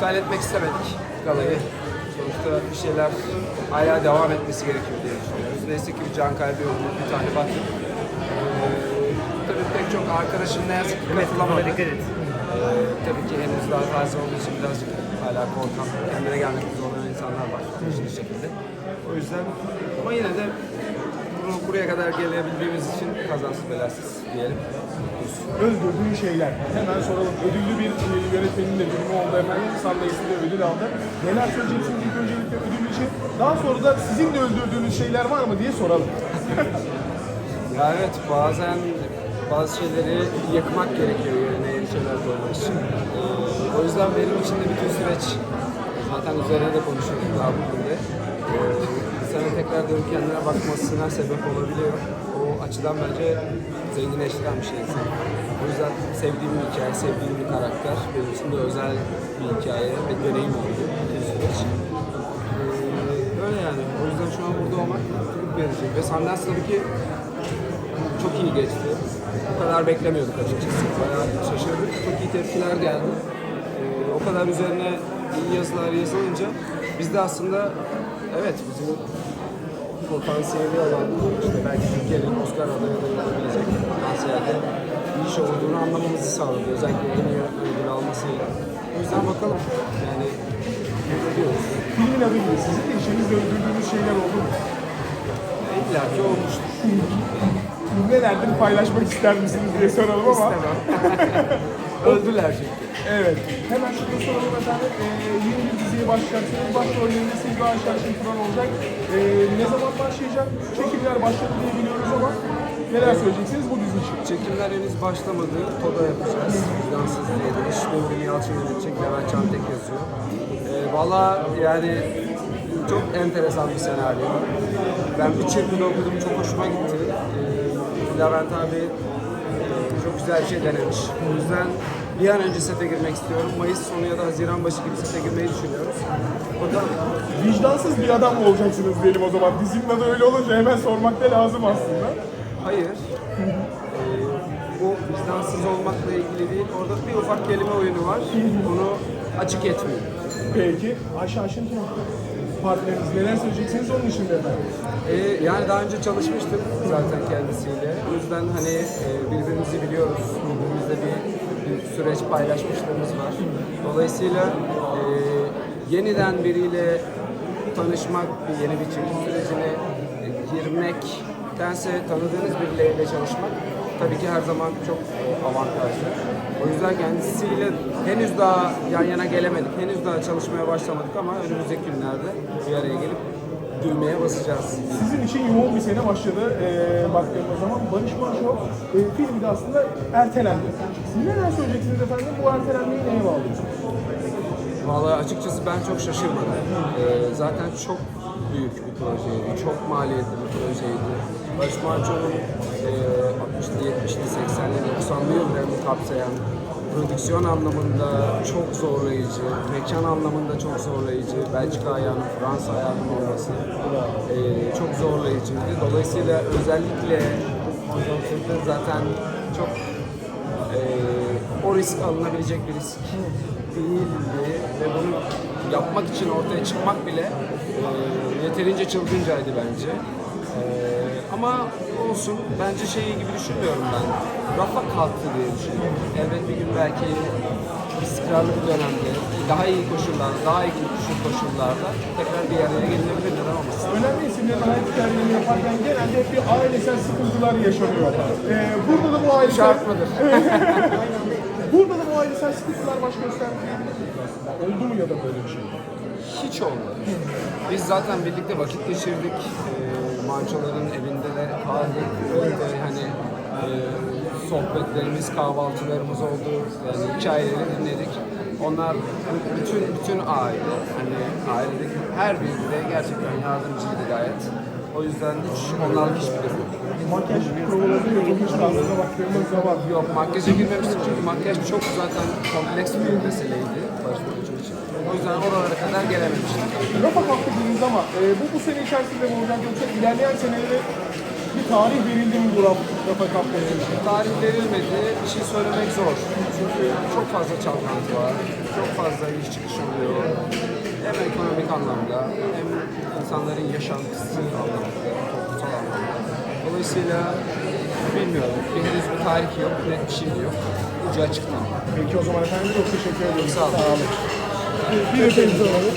iptal etmek istemedik galayı. Sonuçta bir şeyler hala devam etmesi gerekiyor diye düşünüyoruz. Neyse ki bir can kaybı oldu, bir tane baktık. Ee, tabii pek çok arkadaşım ne yazık ki katılamadı. dikkat et. Ee, tabii ki henüz daha taze olduğu için birazcık hala korkan, kendine gelmekte zorlanan insanlar var bir şekilde. O yüzden ama yine de bunu buraya kadar gelebildiğimiz için kazasız belasız diyelim. Öldürdüğün şeyler. Hemen soralım. Ödüllü bir e, yönetmenin de filmi oldu efendim. Sunday's'te de ödül aldı. Neler söyleyeceksiniz ilk öncelikle ödül için? Daha sonra da sizin de öldürdüğünüz şeyler var mı diye soralım. Ya evet bazen bazı şeyleri yakmak gerekiyor yerine yeni şeyler koymak için. Ee, o yüzden benim için de bütün süreç zaten üzerine de konuşuyoruz daha bugün de. Ee, tekrar dönüp kendine bakmasına sebep olabiliyor. O açıdan bence zenginleştiren bir şey insan. O yüzden sevdiğim bir hikaye, sevdiğim bir karakter. Benim için de özel bir hikaye ve deneyim oldu bütün süreç. Ee, öyle yani. O yüzden şu an burada olmak mutluluk verici. Ve Sundance tabii ki çok iyi geçti. O kadar beklemiyorduk açıkçası. Bayağı şaşırdık. Çok iyi tepkiler geldi. Ee, o kadar üzerine iyi yazılar yazılınca biz de aslında evet bizim potansiyeli olan işte belki Türkiye'nin Oscar adayı olabilecek potansiyelde bir iş olduğunu anlamamızı sağladı. Özellikle en iyi ödül almasıyla. O yüzden bakalım yani bekliyoruz. Filmin adı gibi sizin de işinizde öldürdüğünüz şeyler oldu mu? İlla ki olmuştur. Nelerdir paylaşmak ister misiniz diye soralım ama. İstemem. Öldüler çünkü. Evet. Hemen şunu soralım efendim. Ee, yeni bir diziye başlayacaksınız. Başrollerinde Sevda Aşağı Turan olacak. Ee, ne zaman başlayacak? Çekimler başladı diye biliyoruz ama neler söyleyeceksiniz bu dizi için? Çekimler henüz başlamadı. Toda yapacağız. Vicdansız diye de. İş Nuri Yalçın yönetecek. Levent Çantek yazıyor. Ee, Valla yani çok enteresan bir senaryo. Ben bir çırpıda okudum. Çok hoşuma gitti. Ee, Levent abi çok güzel şey denemiş. O yüzden bir an önce sete girmek istiyorum. Mayıs sonu ya da Haziran başı gibi sete girmeyi düşünüyoruz. O da Vicdansız bir adam mı olacaksınız diyelim o zaman. Dizinin adı öyle olunca hemen sormak da lazım aslında. Hayır. Ee, bu vicdansız olmakla ilgili değil. Orada bir ufak kelime oyunu var. Onu açık etmiyor. Peki Ayşe Turan partneriniz neler söyleyeceksiniz onun için de efendim? Ee, yani daha önce çalışmıştım zaten kendisiyle. O yüzden hani e, birbirimizi biliyoruz. Birbirimizle bir, bir süreç paylaşmışlığımız var. Dolayısıyla e, yeniden biriyle tanışmak, bir yeni bir çekim sürecine e, girmektense tanıdığınız birileriyle çalışmak tabii ki her zaman çok e, avantajlı. O yüzden kendisiyle henüz daha yan yana gelemedik, henüz daha çalışmaya başlamadık ama önümüzdeki günlerde bir araya gelip düğmeye basacağız. Sizin için yoğun bir sene başladı ee, baktığımız zaman. Barış Manço e, filmi de aslında ertelendi. Siz neler söyleyeceksiniz efendim? Bu ertelenmeyi neye bağlıyorsunuz? Vallahi açıkçası ben çok şaşırmadım. Ee, zaten çok büyük bir projeydi, çok maliyetli bir projeydi. Barış Manço'nun e, 60'lı, 70'li, 80'li, 90'lı yıllarını kapsayan prodüksiyon anlamında çok zorlayıcı, mekan anlamında çok zorlayıcı, Belçika ayağının, Fransa ayağının olması e, çok zorlayıcıydı. Dolayısıyla özellikle konjonktürde zaten çok e, o risk alınabilecek bir risk değildi ve bunu yapmak için ortaya çıkmak bile e, yeterince çılgıncaydı bence. E, ama olsun, bence şeyi gibi düşünmüyorum ben. Rafa kalktı diye düşünüyorum. Elbet bir gün belki istikrarlı bir dönemde, daha iyi koşullar, daha iyi koşul koşullarda tekrar bir araya gelinebilir neden olmasın? Önemli isimlerin hayat hikayelerini yaparken genelde hep bir ailesel sıkıntılar yaşanıyor. Ee, burada da bu ailesel... Şart mıdır? Burada da bu ailesel sıkıntılar baş gösterdi. Oldu mu ya da böyle bir şey? Hiç olmadı. Biz zaten birlikte vakit geçirdik. Ee, Mançoların evinde de kaldık. Öyle hani e, sohbetlerimiz, kahvaltılarımız oldu. Yani hikayeleri dinledik. Onlar bütün bütün aile, hani ailedeki her biri gerçekten yardımcıydı gayet. O yüzden hiç onlarlık hiçbir durum yok. Makyaj provaları yapılmış tarzına baktığımız zaman. Yok makyaja girmemiştik çünkü makyaj çok zaten kompleks bir meseleydi Barış Manço için. O yüzden oralara kadar gelememiştik. Rafa kalktı dediniz ama e, bu bu sene içerisinde mi olacak yoksa ilerleyen senelere bir tarih verildi mi bu Rafa, için? Tarih verilmedi, bir şey söylemek zor. Çünkü çok fazla çalkantı var, çok fazla fazla iş çıkışı oluyor. Hem ekonomik anlamda hem insanların yaşantısı anlamda, toplumsal anlamda. Dolayısıyla bilmiyorum. Henüz bir tarih yok, net bir şey yok. Ucu açıkta. Peki o zaman efendim çok teşekkür ederim. Sağ olun. Bir efendim alalım.